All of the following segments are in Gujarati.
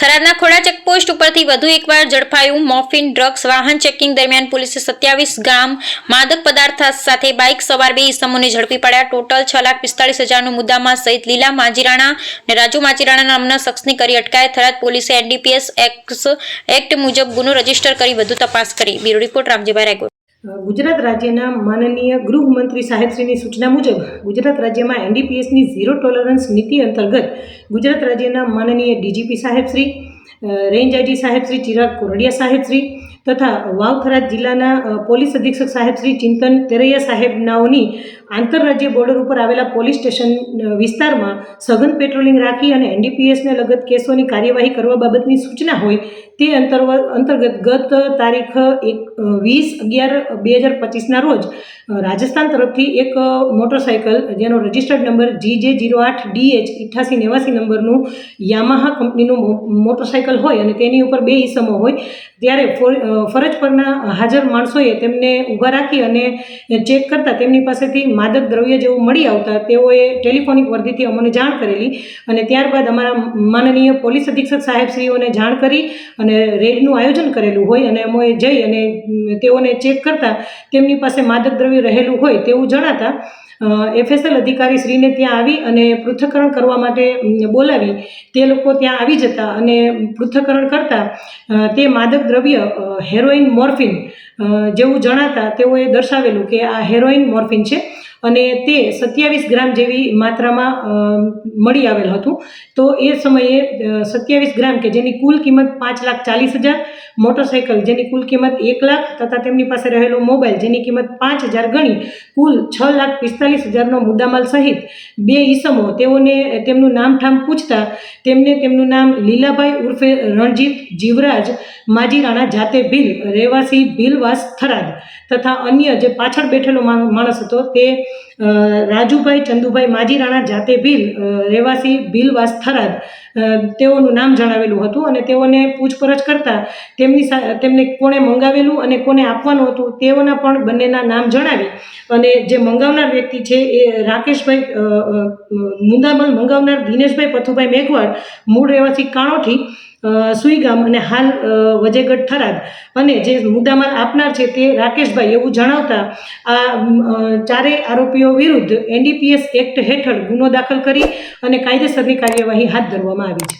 થરાદના ખોડા ચેકપોસ્ટ ઉપરથી વધુ એકવાર ઝડપાયું મોફિન ડ્રગ્સ વાહન ચેકિંગ દરમિયાન પોલીસે સત્યાવીસ ગ્રામ માદક પદાર્થ સાથે બાઇક સવાર બે ઇસમોને ઝડપી પડ્યા. ટોટલ છ લાખ પિસ્તાળીસ હજારનું મુદ્દામાં સહિત લીલા માજીરાણા અને રાજુ માજીરાણા નામના શખ્સની કરી અટકાયત. થરાદ પોલીસે એનડીપીએસ એક્ટ મુજબ ગુનો રજિસ્ટર કરી વધુ તપાસ કરી. Bureau report Ramjibhai Raigor. Gujarat રાજ્યના માનનીય ગૃહમંત્રી સાહેબશ્રીની સૂચના મુજબ ગુજરાત રાજ્યમાં એનડીપીએસની ઝીરો ટોલરન્સ નીતિ અંતર્ગત ગુજરાત રાજ્યના માનનીય ડીજીપી સાહેબશ્રી રેન્જ આઈજી સાહેબશ્રી, ચિરાગ કોરડિયા સાહેબશ્રી તથા વાવથરા જિલ્લાના પોલીસ અધિક્ષક સાહેબશ્રી ચિંતન તેરૈયા સાહેબનાઓની આંતરરાજ્ય બોર્ડર ઉપર આવેલા પોલીસ સ્ટેશન વિસ્તારમાં સઘન પેટ્રોલિંગ રાખી અને એનડીપીએસને લગત કેસોની કાર્યવાહી કરવા બાબતની સૂચના હોય તે અંતર્ગત ગત તારીખ એક વીસ અગિયાર બે હજાર પચીસના રોજ રાજસ્થાન તરફથી એક મોટરસાયકલ જેનો રજિસ્ટર્ડ નંબર જી જે જીરો આઠ ડીએચ અઠ્ઠાસી નેવાસી નંબરનું યામાહા કંપનીનું મોટરસાયકલ હોય અને તેની ઉપર બે ઈસમો હોય, ત્યારે ફોર- ફરજ પરના હાજર માણસોએ તેમને ઊભા રાખી અને ચેક કરતાં તેમની પાસેથી માદક દ્રવ્ય જેવું મળી આવતા તેઓએ ટેલિફોનિક વર્દીથી અમને જાણ કરેલી અને ત્યારબાદ અમારા માનનીય પોલીસ અધિક્ષક સાહેબશ્રીઓને જાણ કરી અને રેડનું આયોજન કરેલું હોય અને અમે જઈ અને તેઓને ચેક કરતાં તેમની પાસે માદક દ્રવ્ય રહેલું હોય તેવું જણાતા એફએસએલ અધિકારી શ્રીને ત્યાં આવી અને પૃથ્થકરણ કરવા માટે બોલાવી. તે લોકો ત્યાં આવી જતા અને પૃથ્થકરણ કરતાં તે માદક દ્રવ્ય હેરોઇન મોર્ફિન જેવું જણાતા તેઓએ દર્શાવેલું કે આ હેરોઇન મોર્ફિન છે અને તે સત્યાવીસ ગ્રામ જેવી માત્રામાં મળી આવેલ હતું. તો એ સમયે સત્યાવીસ ગ્રામ કે જેની કુલ કિંમત પાંચ લાખ ચાલીસ હજાર, મોટરસાઇકલ જેની કુલ કિંમત એક લાખ તથા તેમની પાસે રહેલો મોબાઈલ જેની કિંમત પાંચ હજાર ગણી, કુલ છ લાખ પિસ્તાલીસ હજારનો મુદ્દામાલ સહિત બે ઈસમો તેઓને, તેમનું નામ ઠામ પૂછતા તેમને તેમનું નામ લીલાભાઈ ઉર્ફે રણજીત જીવરાજ, માજી રાણા જાતે ભીલ રહેવાસી ભીલવાસ થરાદ તથા અન્ય જે પાછળ બેઠેલો માણસ હતો તે રાજુભાઈ ચંદુભાઈ માજી રાણા જાતે ભીલ રહેવાસી ભીલવાસ થરાદ તેઓનું નામ જણાવેલું હતું અને તેઓને પૂછપરછ કરતાં તેમની તેમને કોણે મંગાવેલું અને કોને આપવાનું હતું તેઓના પણ બંનેના નામ જણાવી. અને જે મંગાવનાર વ્યક્તિ છે એ રાકેશભાઈ મુંદામલ મંગાવનાર દિનેશભાઈ પથુભાઈ મેઘવાડ મૂળ રહેવાસી કાણોઠી સુઈગામ અને હાલ વજેગઢ થરાદ. અને જે મુદ્દામાલ આપનાર છે તે રાકેશભાઈ એવું જણાવતા, આ ચારેય આરોપીઓ વિરુદ્ધ એનડીપીએસ એક્ટ હેઠળ ગુનો દાખલ કરી અને કાયદેસરની કાર્યવાહી હાથ ધરવામાં આવી છે.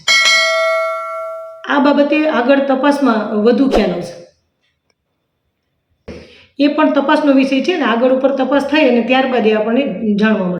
આ બાબતે આગળ તપાસમાં વધુ ખ્યાલ આવશે એ પણ તપાસનો વિષય છે ને આગળ ઉપર તપાસ થાય અને ત્યારબાદ એ આપણને જાણવા મળે.